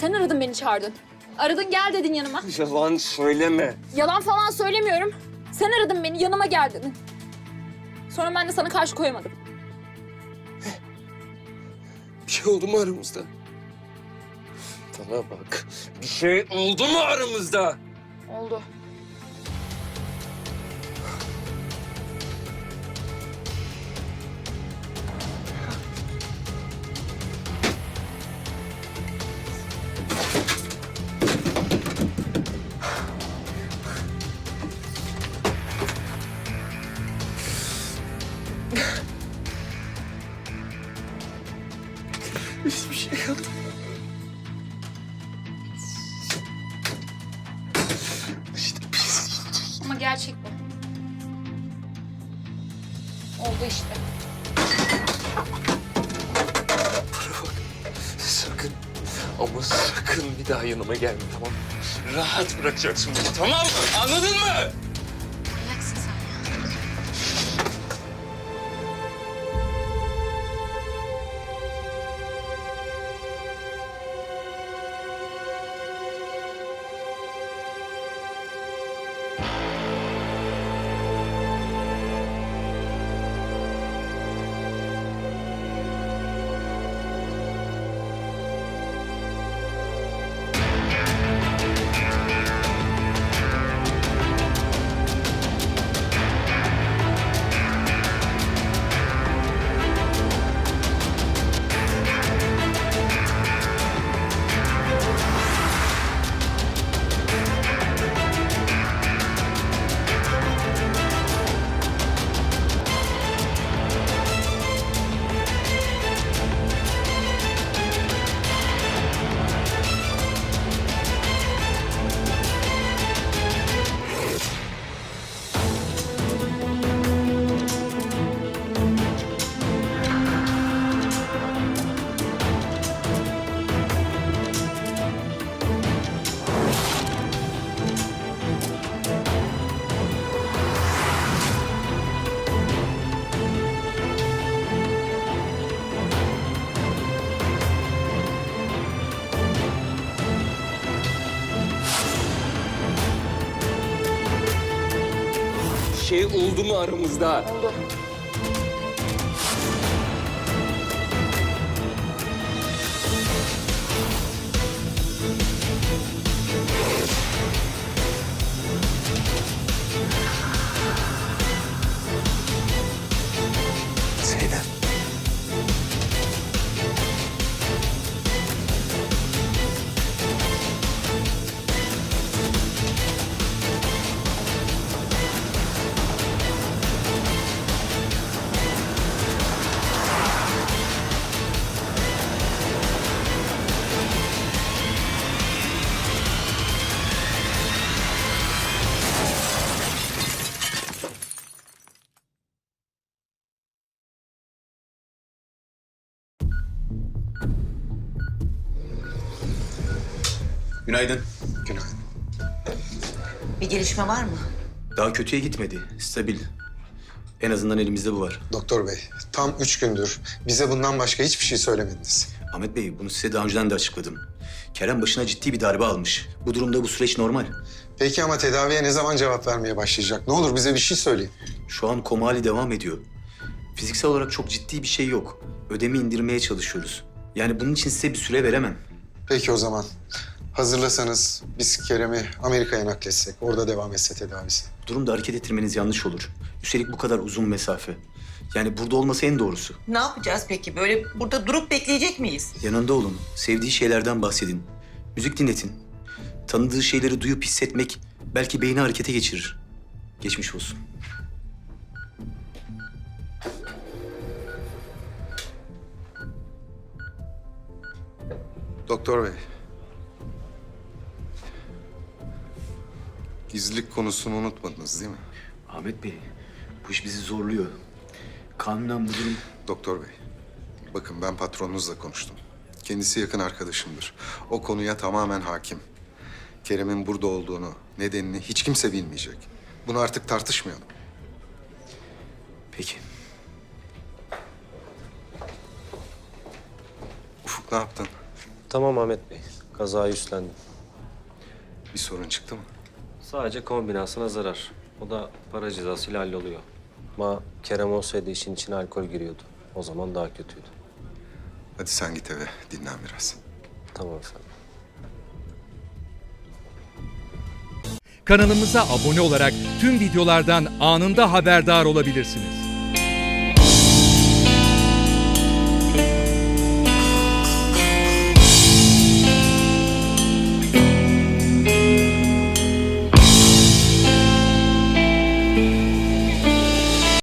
Sen aradın beni çağırdın. Aradın gel dedin yanıma. Yalan söyleme. Yalan falan söylemiyorum. Sen aradın beni yanıma gel dedin. Sonra ben de sana karşı koyamadım. Bir şey oldu mu aramızda? Bana bak. Bir şey oldu mu aramızda? Oldu. Hiçbir şey yok. İşte pis. Ama gerçek bu. Oldu işte. Bana bak. Sakın ama sakın bir daha yanıma gelme tamam mı? Rahat bırakacaksın beni tamam mı? Anladın mı? Şey oldu mu aramızda? Oldu. Günaydın. Günaydın. Bir gelişme var mı? Daha kötüye gitmedi. Stabil. En azından elimizde bu var. Doktor bey, tam üç gündür bize bundan başka hiçbir şey söylemediniz. Ahmet Bey bunu size daha önceden de açıkladım. Kerem başına ciddi bir darbe almış. Bu durumda bu süreç normal. Peki ama tedaviye ne zaman cevap vermeye başlayacak? Ne olur bize bir şey söyleyin. Şu an koma hali devam ediyor. Fiziksel olarak çok ciddi bir şey yok. Ödemi indirmeye çalışıyoruz. Yani bunun için size bir süre veremem. Peki o zaman. Hazırlasanız biz Kerem'i Amerika'ya nakletsek, orada devam etse tedavisi. Bu durumda hareket ettirmeniz yanlış olur. Üstelik bu kadar uzun mesafe. Yani burada olması en doğrusu. Ne yapacağız peki? Böyle burada durup bekleyecek miyiz? Yanında olun. Sevdiği şeylerden bahsedin. Müzik dinletin. Tanıdığı şeyleri duyup hissetmek belki beyni harekete geçirir. Geçmiş olsun. Doktor bey. Gizlilik konusunu unutmadınız değil mi? Ahmet Bey, bu iş bizi zorluyor. Kanunen bu durum... Doktor bey, bakın ben patronunuzla konuştum. Kendisi yakın arkadaşımdır. O konuya tamamen hakim. Kerem'in burada olduğunu, nedenini hiç kimse bilmeyecek. Bunu artık tartışmayalım. Peki. Ufuk ne yaptın? Tamam Ahmet Bey. Kazayı üstlendim. Bir sorun çıktı mı? Sadece kombinasına zarar. O da para cezasıyla halloluyor. Ama Kerem olsaydı işin içine alkol giriyordu. O zaman daha kötüydü. Hadi sen git eve dinlen biraz. Tamam efendim. Kanalımıza abone olarak tüm videolardan anında haberdar olabilirsiniz.